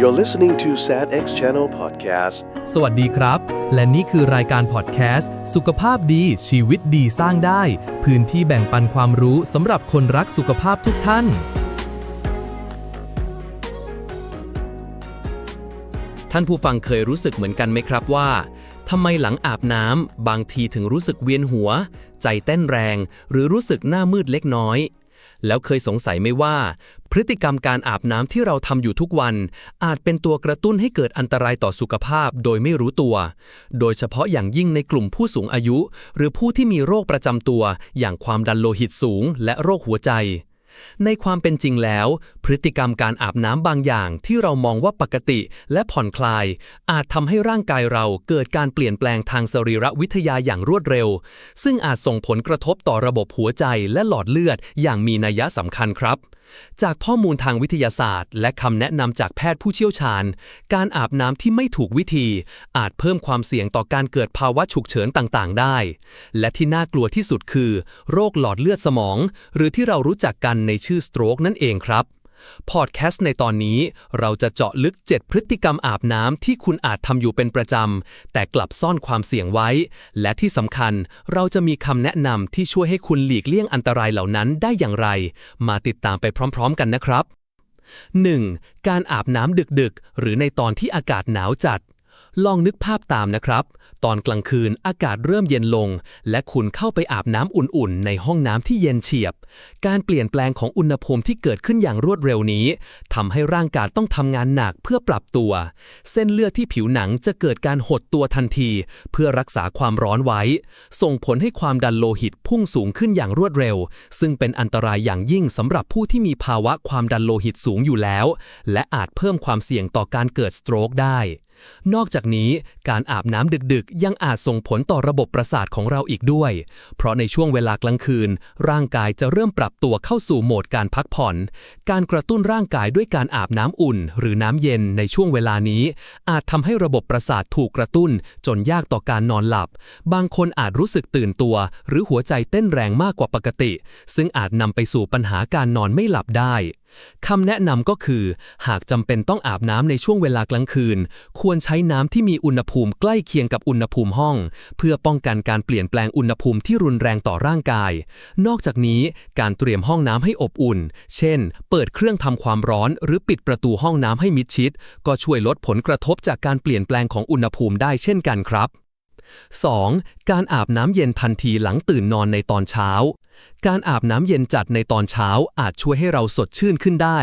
You're listening to Sad X Channel podcast. สวัสดีครับ และนี่คือรายการพอดแคสต์สุขภาพดีชีวิตดีสร้างได้ พื้นที่แบ่งปันความรู้สำหรับคนรักสุขภาพทุกท่าน ท่านผู้ฟังเคยรู้สึกเหมือนกันไหมครับว่าทำไมหลังอาบน้ำบางทีถึงรู้สึกเวียนหัว ใจเต้นแรง หรือรู้สึกหน้ามืดเล็กน้อย แล้วเคยสงสัยไหมว่า พฤติกรรมการอาบน้ำที่เราทำอยู่ทุกวัน อาจเป็นตัวกระตุ้นให้เกิดอันตรายต่อสุขภาพโดยไม่รู้ตัว โดยเฉพาะอย่างยิ่งในกลุ่มผู้สูงอายุ หรือผู้ที่มีโรคประจำตัว อย่างความดันโลหิตสูง และโรคหัวใจ ในความเป็นจริงแล้ว พฤติกรรมการอาบน้ำบางอย่างที่เรามองว่าปกติและผ่อนคลาย อาจทำให้ร่างกายเราเกิดการเปลี่ยนแปลงทางสรีรวิทยาอย่างรวดเร็ว ซึ่งอาจส่งผลกระทบต่อระบบหัวใจและหลอดเลือดอย่างมีนัยสำคัญครับจากข้อมูลทางวิทยาศาสตร์ และคำแนะนำจากแพทย์ผู้เชี่ยวชาญ การอาบน้ำที่ไม่ถูกวิธี อาจเพิ่มความเสี่ยงต่อการเกิดภาวะฉุกเฉินต่างๆ ได้ และที่น่ากลัวที่สุดคือ โรคหลอดเลือดสมอง หรือที่เรารู้จักกันในชื่อสโตรกนั่นเองครับพอดแคสต์ในตอนนี้เราจะเจาะลึก 7 พฤติกรรมอาบน้ำที่คุณอาจทำอยู่เป็นประจำ แต่กลับซ่อนความเสี่ยงไว้ และที่สำคัญเราจะมีคำแนะนำที่ช่วยให้คุณหลีกเลี่ยงอันตรายเหล่านั้นได้อย่างไร มาติดตามไปพร้อม ๆ กันนะครับ 1. การอาบน้ำดึกๆ หรือในตอนที่อากาศหนาวจัด ลองนึกภาพตามนะครับ ตอนกลางคืนอากาศเริ่มเย็นลง และคุณเข้าไปอาบน้ำอุ่นๆ ในห้องน้ำที่เย็นเฉียบ การเปลี่ยนแปลงของอุณหภูมิที่เกิดขึ้นอย่างรวดเร็วนี้ทำให้ร่างกายต้องทำงานหนักเพื่อปรับตัว เส้นเลือดที่ผิวหนังจะเกิดการหดตัวทันที เพื่อรักษาความร้อนไว้ ส่งผลให้ความดันโลหิตพุ่งสูงขึ้นอย่างรวดเร็ว ซึ่งเป็นอันตรายอย่างยิ่งสำหรับผู้ที่มีภาวะความดันโลหิตสูงอยู่แล้ว และอาจเพิ่มความเสี่ยงต่อการเกิดสโตรกได้ นอกจากนี้การอาบน้ำดึกๆ ยังอาจส่งผลต่อระบบประสาทของเราอีกด้วย เพราะในช่วงเวลากลางคืน ร่างกายจะเริ่มปรับตัวเข้าสู่โหมดการพักผ่อน การกระตุ้นร่างกายด้วยการอาบน้ำอุ่น หรือน้ำเย็นในช่วงเวลานี้ อาจทำให้ระบบประสาทถูกกระตุ้น จนยากต่อการนอนหลับ บางคนอาจรู้สึกตื่นตัว หรือหัวใจเต้นแรงมากกว่าปกติ ซึ่งอาจนำไปสู่ปัญหาการนอนไม่หลับได้ คำแนะนำก็คือ หากจำเป็นต้องอาบน้ำในช่วงเวลากลางคืน ควรใช้น้ำที่มีอุณหภูมิใกล้เคียงกับอุณหภูมิห้อง เพื่อป้องกันการเปลี่ยนแปลงอุณหภูมิที่รุนแรงต่อร่างกาย นอกจากนี้การเตรียมห้องน้ำให้อบอุ่น เช่น เปิดเครื่องทำความร้อน หรือปิดประตูห้องน้ำให้มิดชิด ก็ช่วยลดผลกระทบจากการเปลี่ยนแปลงของอุณหภูมิได้เช่นกันครับ 2. การอาบน้ำเย็นทันทีหลังตื่นนอนในตอนเช้า การอาบน้ำเย็นจัดในตอนเช้าอาจช่วยให้เราสดชื่นขึ้นได้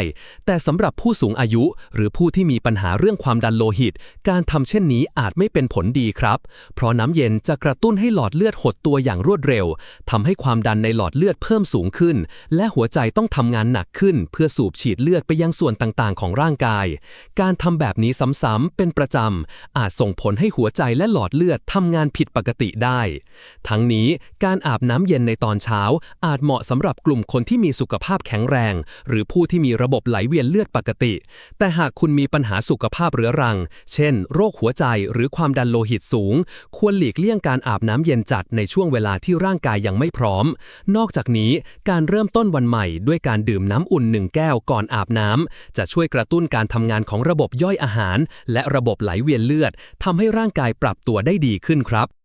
แต่สำหรับผู้สูงอายุ หรือผู้ที่มีปัญหาเรื่องความดันโลหิต การทำเช่นนี้อาจไม่เป็นผลดีครับ เพราะน้ำเย็นจะกระตุ้นให้หลอดเลือดหดตัวอย่างรวดเร็วทำให้ความดันในหลอดเลือดเพิ่มสูงขึ้น และหัวใจต้องทำงานหนักขึ้น เพื่อสูบฉีดเลือดไปยังส่วนต่างๆ ของร่างกาย การทำแบบนี้ซ้ำๆเป็นประจำอาจส่งผลให้หัวใจและหลอดเลือดทำงานผิดปกติได้ ทั้งนี้การอาบน้ำเย็นในตอนเช้าอาจเหมาะสำหรับกลุ่มคนที่มีสุขภาพแข็งแรง หรือผู้ที่มีระบบไหลเวียนเลือดปกติ แต่หากคุณมีปัญหาสุขภาพเรื้อรัง เช่น โรคหัวใจหรือความดันโลหิตสูง ควรหลีกเลี่ยงการอาบน้ำเย็นจัดในช่วงเวลาที่ร่างกายยังไม่พร้อม นอกจากนี้การเริ่มต้นวันใหม่ด้วยการดื่มน้ำอุ่นหนึ่งแก้วก่อนอาบน้ำจะช่วยกระตุ้นการทำงานของระบบย่อยอาหาร และระบบไหลเวียนเลือดทำให้ร่างกายปรับตัวได้ดีขึ้นครับ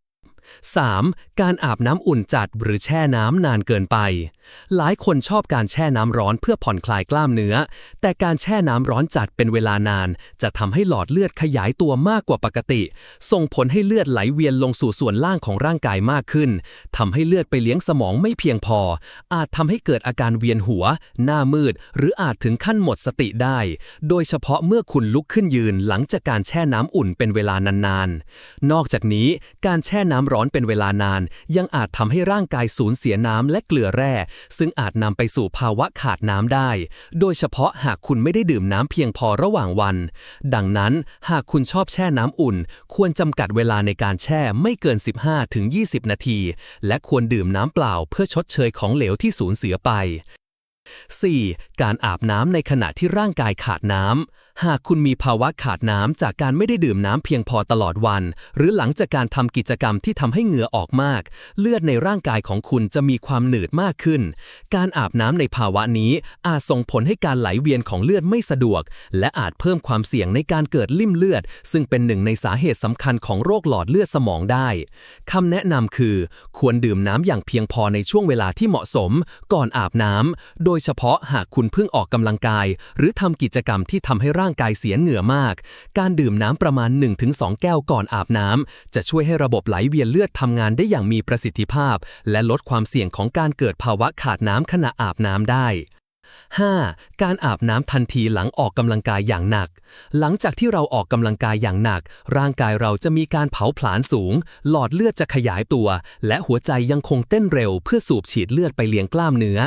3. การอาบน้ำอุ่นจัดหรือแช่น้ำนานเกินไป หลายคนชอบการแช่น้ำร้อนเพื่อผ่อนคลายกล้ามเนื้อ แต่การแช่น้ำร้อนจัดเป็นเวลานาน จะทำให้หลอดเลือดขยายตัวมากกว่าปกติ ส่งผลให้เลือดไหลเวียนลงสู่ส่วนล่างของร่างกายมากขึ้นทำให้เลือดไปเลี้ยงสมองไม่เพียงพอ อาจทำให้เกิดอาการเวียนหัว หน้ามืด หรืออาจถึงขั้นหมดสติได้ โดยเฉพาะเมื่อคุณลุกขึ้นยืนหลังจากการแช่น้ำอุ่นเป็นเวลานานๆ นอกจากนี้การแช่น้ำร้อน้อนเป็นเวลานาน ยังอาจทำให้ร่างกายสูญเสียน้ำและเกลือแร่ ซึ่งอาจนำไปสู่ภาวะขาดน้ำได้ โดยเฉพาะหากคุณไม่ได้ดื่มน้ำเพียงพอระหว่างวัน ดังนั้นหากคุณชอบแช่น้ำอุ่น ควรจำกัดเวลาในการแช่ไม่เกิน 15-20 นาที และควรดื่มน้ำเปล่าเพื่อชดเชยของเหลวที่สูญเสียไป 4. การอาบน้ำในขณะที่ร่างกายขาดน้ำ หากคุณมีภาวะขาดน้ำจากการไม่ได้ดื่มน้ำเพียงพอตลอดวัน หรือหลังจากการทำกิจกรรมที่ทำให้เหงื่อออกมาก เลือดในร่างกายของคุณจะมีความหนืดมากขึ้น การอาบน้ำในภาวะนี้อาจส่งผลให้การไหลเวียนของเลือดไม่สะดวก และอาจเพิ่มความเสี่ยงในการเกิดลิ่มเลือด ซึ่งเป็นหนึ่งในสาเหตุสำคัญของโรคหลอดเลือดสมองได้คำแนะนำคือ ควรดื่มน้ำอย่างเพียงพอในช่วงเวลาที่เหมาะสม ก่อนอาบน้ำโดยยเฉพาะหากคุณเพิ่งออกกำลังกาย หรือทำกิจกรรมที่ทำให้ร่างกายเสียเหงื่อมาก การดื่มน้ำประมาณ 1-2 แก้วก่อนอาบน้ำจะช่วยให้ระบบไหลเวียนเลือดทำงานได้อย่างมีประสิทธิภาพ และลดความเสี่ยงของการเกิดภาวะขาดน้ำขณะอาบน้ำได้ 5. การอาบน้ำทันทีหลังออกกำลังกายอย่างหนัก หลังจากที่เราออกกำลังกายอย่างหนัก ร่างกายเราจะมีการเผาผลาญสูง หลอดเลือดจะขยายตัว และหัวใจยังคงเต้นเร็ว เพื่อสูบฉีดเลือดไปเลี้ยงกล้ามเนื้อ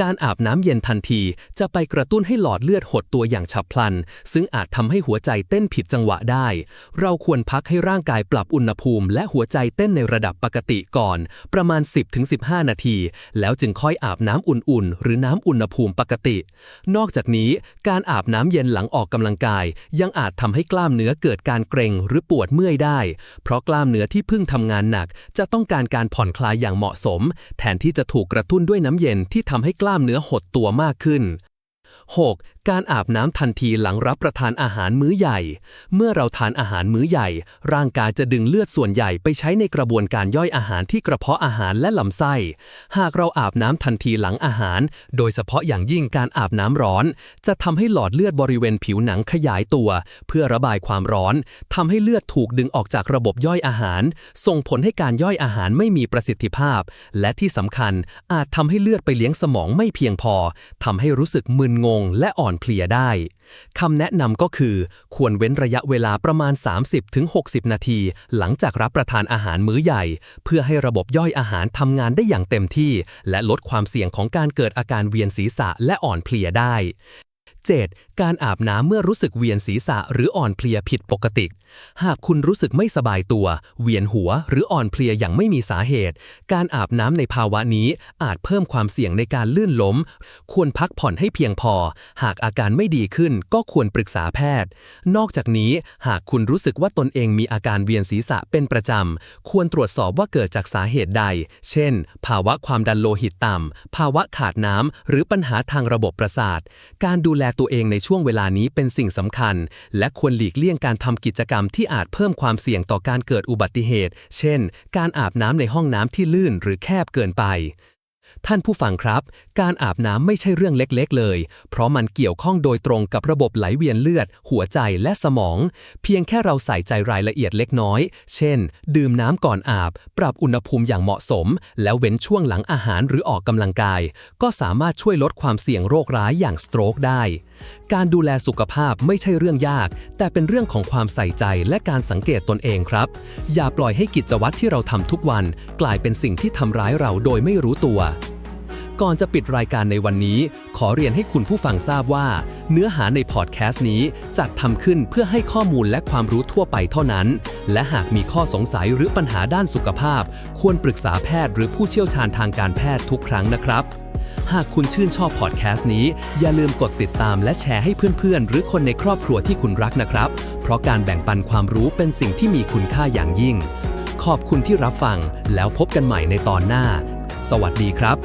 การอาบน้ำเย็นทันที จะไปกระตุ้นให้หลอดเลือดหดตัวอย่างฉับพลัน ซึ่งอาจทำให้หัวใจเต้นผิดจังหวะได้ เราควรพักให้ร่างกายปรับอุณหภูมิ และหัวใจเต้นในระดับปกติก่อน ประมาณ 10-15 นาที แล้วจึงค่อยอาบน้ำอุ่นๆ หรือน้ำอุณหภูมิปกติ นอกจากนี้การอาบน้ำเย็นหลังออกกำลังกาย ยังอาจทำให้กล้ามเนื้อเกิดการเกร็งหรือปวดเมื่อยได้ เพราะกล้ามเนื้อที่เพิ่งทำงานหนัก จะต้องการการผ่อนคลายอย่างเหมาะสม แทนที่จะถูกกระตุ้นด้วยน้ำเย็นที่ทำให้กล้ามเนื้อหดตัวมากขึ้น 6. การอาบน้ำทันทีหลังรับประทานอาหารมื้อใหญ่ เมื่อเราทานอาหารมื้อใหญ่ ร่างกายจะดึงเลือดส่วนใหญ่ไปใช้ในกระบวนการย่อยอาหารที่กระเพาะอาหารและลำไส้ หากเราอาบน้ำทันทีหลังอาหาร โดยเฉพาะอย่างยิ่งการอาบน้ำร้อน จะทำให้หลอดเลือดบริเวณผิวหนังขยายตัว เพื่อระบายความร้อนทำให้เลือดถูกดึงออกจากระบบย่อยอาหาร ส่งผลให้การย่อยอาหารไม่มีประสิทธิภาพ และที่สำคัญอาจทำให้เลือดไปเลี้ยงสมองไม่เพียงพอทำให้รู้สึกมึนงงและอ่อนเพลียได้ คำแนะนำก็คือ ควรเว้นระยะเวลาประมาณ 30-60 นาที หลังจากรับประทานอาหารมื้อใหญ่ เพื่อให้ระบบย่อยอาหารทำงานได้อย่างเต็มที่ และลดความเสี่ยงของการเกิดอาการเวียนศีรษะและอ่อนเพลียได้ 7. การอาบน้ำเมื่อรู้สึกเวียนศีรษะหรืออ่อนเพลียผิดปกติ หากคุณรู้สึกไม่สบายตัว เวียนหัวหรืออ่อนเพลียอย่างไม่มีสาเหตุ การอาบน้ำในภาวะนี้อาจเพิ่มความเสี่ยงในการลื่นล้ม ควรพักผ่อนให้เพียงพอ หากอาการไม่ดีขึ้นก็ควรปรึกษาแพทย์ นอกจากนี้หากคุณรู้สึกว่าตนเองมีอาการเวียนศีรษะเป็นประจำ ควรตรวจสอบว่าเกิดจากสาเหตุใด เช่น ภาวะความดันโลหิตต่ำภาวะขาดน้ำหรือปัญหาทางระบบประสาท การดูแลตัวเองในช่วงเวลานี้เป็นสิ่งสำคัญ และควรหลีกเลี่ยงการทำกิจกรรมที่อาจเพิ่มความเสี่ยงต่อการเกิดอุบัติเหตุ เช่น การอาบน้ำในห้องน้ำที่ลื่นหรือแคบเกินไป ท่านผู้ฟังครับ การอาบน้ำไม่ใช่เรื่องเล็กๆเลย เพราะมันเกี่ยวข้องโดยตรงกับระบบไหลเวียนเลือด หัวใจและสมอง เพียงแค่เราใส่ใจรายละเอียดเล็กน้อย เช่น ดื่มน้ำก่อนอาบ ปรับอุณหภูมิอย่างเหมาะสม แล้วเว้นช่วงหลังอาหารหรือออกกำลังกาย ก็สามารถช่วยลดความเสี่ยงโรคร้ายอย่างสโตรกได้ การดูแลสุขภาพไม่ใช่เรื่องยาก แต่เป็นเรื่องของความใส่ใจและการสังเกตตนเองครับ อย่าปล่อยให้กิจวัตรที่เราทำทุกวัน กลายเป็นสิ่งที่ทำร้ายเราโดยไม่รู้ตัว ก่อนจะปิดรายการในวันนี้ ขอเรียนให้คุณผู้ฟังทราบว่า เนื้อหาในพอดแคสต์นี้จัดทำขึ้นเพื่อให้ข้อมูลและความรู้ทั่วไปเท่านั้น และหากมีข้อสงสัยหรือปัญหาด้านสุขภาพ ควรปรึกษาแพทย์หรือผู้เชี่ยวชาญทางการแพทย์ทุกครั้งนะครับ หากคุณชื่นชอบพอดแคสต์นี้ อย่าลืมกดติดตามและแชร์ให้เพื่อนๆ หรือคนในครอบครัวที่คุณรักนะครับ เพราะการแบ่งปันความรู้เป็นสิ่งที่มีคุณค่าอย่างยิ่ง ขอบคุณที่รับฟังแล้วพบกันใหม่ในตอนหน้า สวัสดีครับ